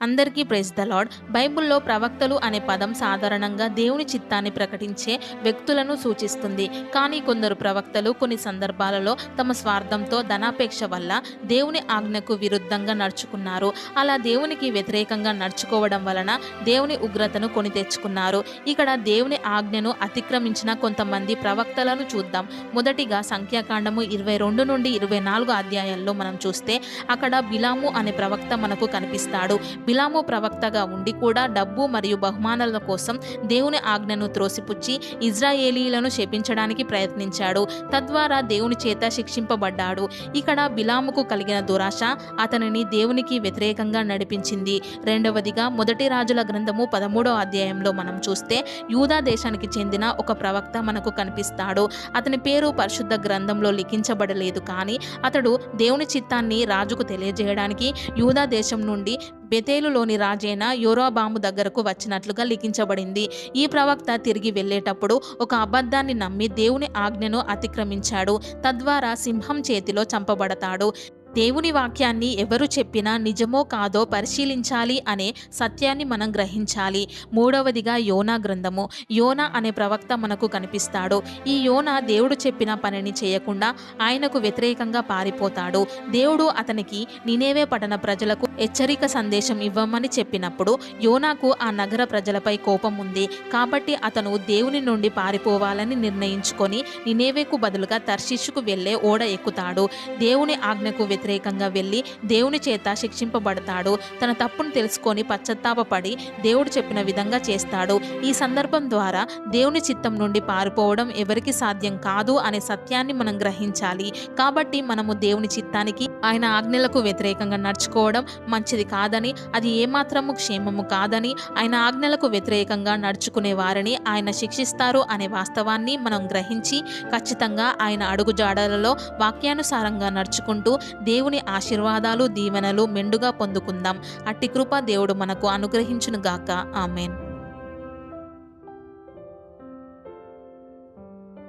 అందరికీ praise the lord బైబుల్లో ప్రవక్తలు అనే పదం సాధారణంగా దేవుని చిత్తాన్ని ప్రకటించే వ్యక్తులను సూచిస్తుంది. కానీ కొందరు ప్రవక్తలు కొన్ని సందర్భాలలో తమ స్వార్థంతో ధనాపేక్ష వల్ల దేవుని ఆజ్ఞకు విరుద్ధంగా నడుచుకున్నారు. అలా దేవునికి వ్యతిరేకంగా నడుచుకోవడం వలన దేవుని ఉగ్రతను కొని తెచ్చుకున్నారు. ఇక్కడ దేవుని ఆజ్ఞను అతిక్రమించిన కొంతమంది ప్రవక్తలను చూద్దాం. మొదటిగా సంఖ్యాకాండము ఇరవై రెండు నుండి ఇరవై నాలుగు అధ్యాయాల్లో మనం చూస్తే అక్కడ బిలాము అనే ప్రవక్త మనకు కనిపిస్తాడు. బిలాము ప్రవక్తగా ఉండి కూడా డబ్బు మరియు బహుమానాల కోసం దేవుని ఆజ్ఞను త్రోసిపుచ్చి ఇజ్రాయేలీలను శపించడానికి ప్రయత్నించాడు. తద్వారా దేవుని చేత శిక్షింపబడ్డాడు. ఇక్కడ బిలాముకు కలిగిన దురాశ అతనిని దేవునికి వ్యతిరేకంగా నడిపించింది. రెండవదిగా మొదటి రాజుల గ్రంథము పదమూడో అధ్యాయంలో మనం చూస్తే యూదా దేశానికి చెందిన ఒక ప్రవక్త మనకు కనిపిస్తాడు. అతని పేరు పరిశుద్ధ గ్రంథంలో లిఖించబడలేదు కానీ అతడు దేవుని చిత్తాన్ని రాజుకు తెలియజేయడానికి యూదా దేశం నుండి బెతేలులోని రాజైన యోరోబాము దగ్గరకు వచ్చినట్లుగా లిఖించబడింది. ఈ ప్రవక్త తిరిగి వెళ్ళేటప్పుడు ఒక అబద్ధాన్ని నమ్మి దేవుని ఆజ్ఞను అతిక్రమించాడు. తద్వారా సింహం చేతిలో చంపబడతాడు. దేవుని వాక్యాన్ని ఎవరు చెప్పినా నిజమో కాదో పరిశీలించాలి అనే సత్యాన్ని మనం గ్రహించాలి. మూడవదిగా యోనా గ్రంథము. యోనా అనే ప్రవక్త మనకు కనిపిస్తాడు. ఈ యోనా దేవుడు చెప్పిన పనిని చేయకుండా ఆయనకు వ్యతిరేకంగా పారిపోతాడు. దేవుడు అతనికి నినేవే పట్టణ ప్రజలకు హెచ్చరిక సందేశం ఇవ్వమని చెప్పినప్పుడు యోనాకు ఆ నగర ప్రజలపై కోపం ఉంది. కాబట్టి అతను దేవుని నుండి పారిపోవాలని నిర్ణయించుకొని నినేవేకు బదులుగా తర్శిషుకు వెళ్ళే ఓడ ఎక్కుతాడు. దేవుని ఆజ్ఞకు వ్యతిరేకంగా వెళ్ళి దేవుని చేత శిక్షింపబడతాడు. తన తప్పును తెలుసుకొని పశ్చత్తాపపడి దేవుడు చెప్పిన విధంగా చేస్తాడు. ఈ సందర్భం ద్వారా దేవుని చిత్తం నుండి పారిపోవడం ఎవరికి సాధ్యం కాదు అనే సత్యాన్ని మనం గ్రహించాలి. కాబట్టి మనము దేవుని చిత్తానికి ఆయన ఆజ్ఞలకు వ్యతిరేకంగా నడుచుకోవడం మంచిది కాదని అది ఏమాత్రము క్షేమము కాదని ఆయన ఆజ్ఞలకు వ్యతిరేకంగా నడుచుకునే వారిని ఆయన శిక్షిస్తారు అనే వాస్తవాన్ని మనం గ్రహించి ఖచ్చితంగా ఆయన అడుగుజాడలలో వాక్యానుసారంగా నడుచుకుంటూ దేవుని ఆశీర్వాదాలు దీవెనలు మెండుగా పొందుకుందాం. అట్టి కృప దేవుడు మనకు అనుగ్రహించునుగాక. ఆమెన్.